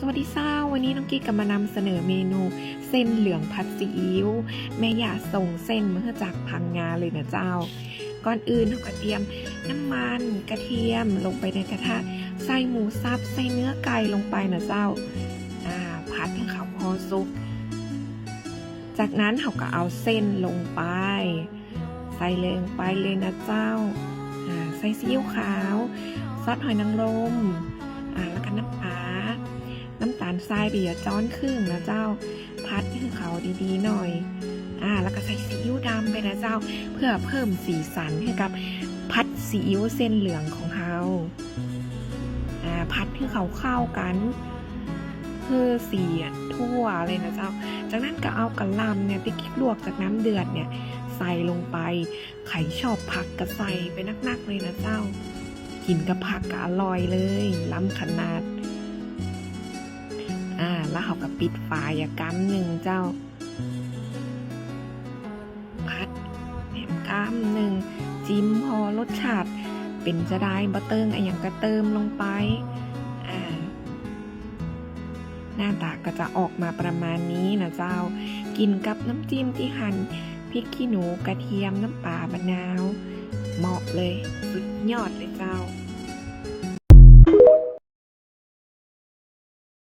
สวัสดีเศ้าวันนี้น้องกิ๊กกำมานำเสนอเมนู เส้นเหลืองผัดซีอิ๊วแม่อยากส่งเส้นมาจากพังงาเลยนะเจ้า ก่อนอื่นเราก็เตรียมน้ำมันกระเทียมลงไปในกระทะใส่หมูสับใส่เนื้อไก่ลงไปนะเจ้าอ่าผัดให้เขาพอสุก จากนั้นเราก็เอาเส้นลงไป ใส่เลยลงไปเลยนะเจ้าอ่าใส่ซีอิ๊วขาว ซอสหอยนางรม ทรายไปอย่าจ้อนครึ่งนะเจ้า พัดให้เขาดีๆหน่อย อ่า แล้วก็ใส่ซีอิ๊วดำไปนะเจ้า เพื่อเพิ่มสีสันให้กับพัดซีอิ๊วเส้นเหลืองของเขา อ่า พัดให้เขาเข้ากันเพื่อสีทั่วเลยนะเจ้า จากนั้นก็เอากระลำเนี่ยที่ลวกจากน้ำเดือดเนี่ยใส่ลงไปใครชอบผักก็ใส่ไปนักๆเลยนะเจ้า กินกับผักก็อร่อยเลย ล้ำขนาด อ่า แล้วเขาก็ปิดฝายากำหนึ่งเจ้า พัดแหนมกำหนึ่งจิ้มพอรสชาติเป็นจะได้บะเติงอะไรอย่างก็เติมลงไป อ่า หน้าตาก็จะออกมาประมาณนี้นะเจ้า กินกับน้ำจิ้มที่หั่นพริกขี้หนูกระเทียมน้ำปลามะนาว เหมาะเลย สุดยอดเลยเจ้า